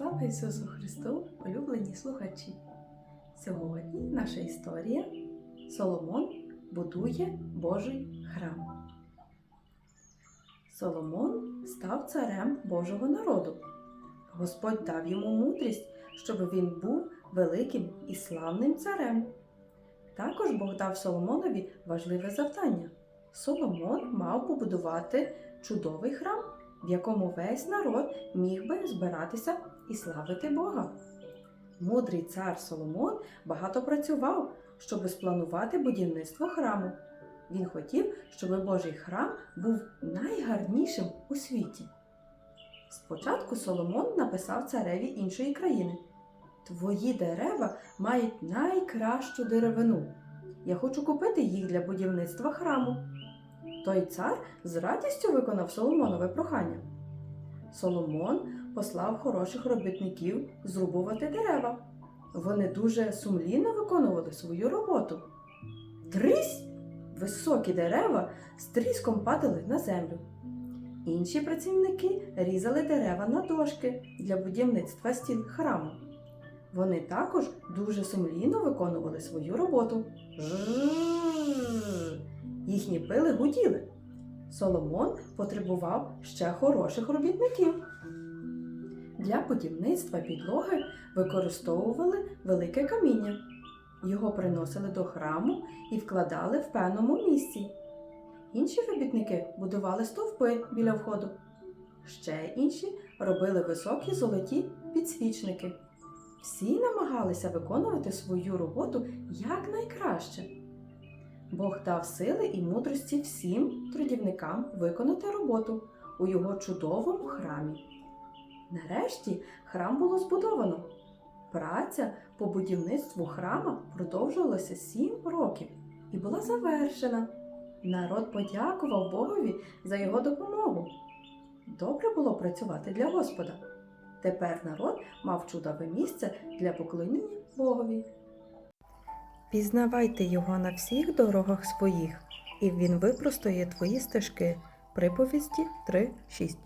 Слава Ісусу Христу, улюблені слухачі! Сьогодні наша історія Соломон будує Божий храм. Соломон став царем Божого народу. Господь дав йому мудрість, щоб він був великим і славним царем. Також Бог дав Соломонові важливе завдання. Соломон мав побудувати чудовий храм, в якому весь народ міг би збиратися і славити Бога. Мудрий цар Соломон багато працював, щоб спланувати будівництво храму. Він хотів, щоб Божий храм був найгарнішим у світі. Спочатку Соломон написав цареві іншої країни: Твої дерева мають найкращу деревину. Я хочу купити їх для будівництва храму. Той цар з радістю виконав Соломонове прохання. Соломон послав хороших робітників зрубувати дерева. Вони дуже сумлінно виконували свою роботу. Трись! Високі дерева з тріском падали на землю. Інші працівники різали дерева на дошки для будівництва стін храму. Вони також дуже сумлінно виконували свою роботу. Жжж. Їхні пили гуділи. Соломон потребував ще хороших робітників. Для будівництва підлоги використовували велике каміння. Його приносили до храму і вкладали в певному місці. Інші робітники будували стовпи біля входу. Ще інші робили високі золоті підсвічники. Всі намагалися виконувати свою роботу якнайкраще. Бог дав сили і мудрості всім трудівникам виконати роботу у його чудовому храмі. Нарешті храм було збудовано. Праця по будівництву храма продовжувалася сім років і була завершена. Народ подякував Богові за його допомогу. Добре було працювати для Господа. Тепер народ мав чудове місце для поклоніння Богові. Пізнавайте його на всіх дорогах своїх, і він випростоє твої стежки. Приповісті 3.6